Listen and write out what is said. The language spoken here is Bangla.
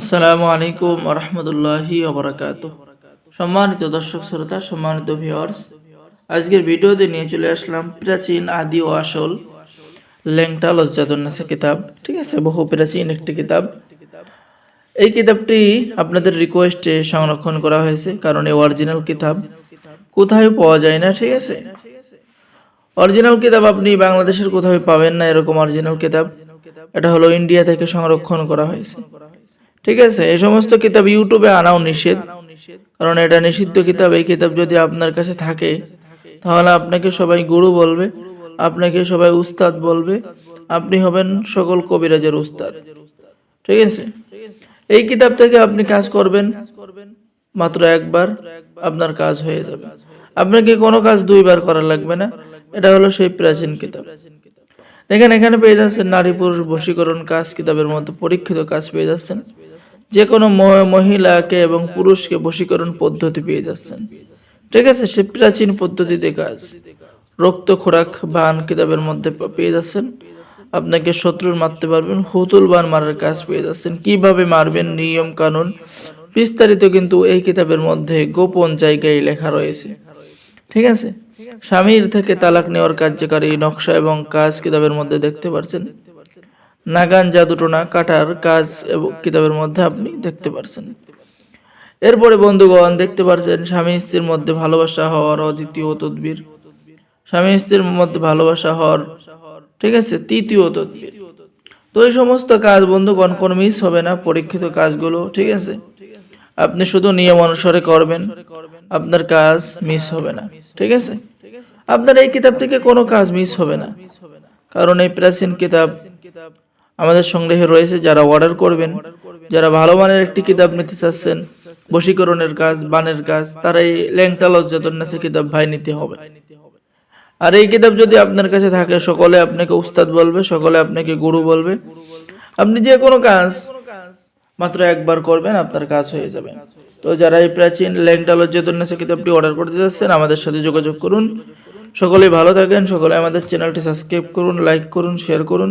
আসসালামু আলাইকুম রহমতুল্লাহি অবরাকাত সম্মানিত দর্শক শ্রোতা, সম্মানিত ভিউয়ার্স আজকের ভিডিওতে নিয়ে চলে আসলাম প্রাচীন, আদি ও আসল লেংটা লজ্জাদুন্নাসা কিতাব। ঠিক আছে? বহু প্রাচীন একটি কিতাব। এই কিতাবটি আপনাদের রিকোয়েস্টে সংরক্ষণ করা হয়েছে, কারণ এই অরিজিনাল কিতাব কোথায় পাওয়া যায় না, ঠিক আছে? অরিজিনাল কিতাব আপনি বাংলাদেশের কোথাও পাবেন না, এরকম অরিজিনাল কিতাব। এটা হলো ইন্ডিয়া থেকে সংরক্ষণ করা হয়েছে। ঠিক আছে? এই সমস্ত কিতাব ইউটিউবে আনাও নিষেধ। কারণ এটা নিষিদ্ধ কিতাব, এই কিতাব যদি আপনার কাছে থাকে, তাহলে আপনাকে সবাই গুরু বলবে, আপনাকে সবাই উস্তাদ বলবে, আপনি হবেন সকল কবিরাজের উস্তাদ। ঠিক আছে? এই কিতাব থেকে আপনি কাজ করবেন, মাত্র একবার আপনার কাজ হয়ে যাবে। আপনাকে কোনো কাজ দুইবার করা লাগবে না। এটা হলো সেই প্রাচীন কিতাব। দেখেন, এখানে পেয়ে যাচ্ছেন নারী পুরুষ বশীকরণ কাজ কিতাবের মতো পরীক্ষিত কাজ পেয়ে যাচ্ছেন। যে কোনো মহিলাকে এবং পুরুষকে বশীকরণ পদ্ধতি পেয়ে যাচ্ছেন। ঠিক আছে, সে প্রাচীন পদ্ধতিতে কাজ। রক্ত, খোরাক, বান কিতাবের মধ্যে পেয়ে যাচ্ছেন। আপনাকে শত্রুর মারতে পারবেন, হুতুল বান মারার কাজ পেয়ে যাচ্ছেন। কীভাবে মারবেন? নিয়ম, কানুন। বিস্তারিত কিন্তু এই কিতাবের মধ্যে গোপন জায়গায় লেখা রয়েছে। ঠিক আছে? স্বামীর থেকে তালাক নেওয়ার কার্যকারী নকশা এবং কাজ কিতাবের মধ্যে দেখতে পাচ্ছেন নাগান জাদুটোনা কাটার কাজ এবং কিতাবের মধ্যে আপনি দেখতে পারছেন। এরপরে বন্ধুগণ দেখতে পাচ্ছেন স্বামী স্ত্রীর মধ্যে ভালোবাসা হওয়ার অদ্বিতীয় তদ্বির। স্বামী স্ত্রীর মধ্যে ভালোবাসা হওয়ার, ঠিক আছে, তৃতীয় তদ্বির। তো এই সমস্ত কাজ বন্ধুগণ, কোনো মিস হবে না, পরীক্ষিত কাজগুলো, ঠিক আছে? আপনি শুধু নিয়ম অনুসারে করবেন, আপনার কাজ মিস হবে না, ঠিক আছে? আপনার এই কিতাব থেকে কোনো কাজ মিস হবে না, কারণ এই প্রাচীন কিতাব আমাদের সংগ্রহে রয়েছে, যারা অর্ডার করবেন, যারা ভালো মানের একটি কিতাব নিতে চাচ্ছেন, বশীকরণের কাজ, বানের কাজ তারা এই ল্যাংটা লজ্জাতন্যাসে কিতাব ভাই নিতে হবে। আর এই কিতাব যদি আপনার কাছে থাকে, সকলে আপনাকে উস্তাদ বলবে, সকলে আপনাকে গুরু বলবে। আপনি যে কোনো কাজ মাত্র একবার করবেন, আপনার কাজ হয়ে যাবে। তো যারা এই প্রাচীন ল্যাংটা লজ্জাতন্যাসে কিতাবটি অর্ডার করতে চাচ্ছেন, আমাদের সাথে যোগাযোগ করুন। সকলে ভালো থাকেন, সকলে আমাদের চ্যানেলটি সাবস্ক্রাইব করুন লাইক করুন শেয়ার করুন।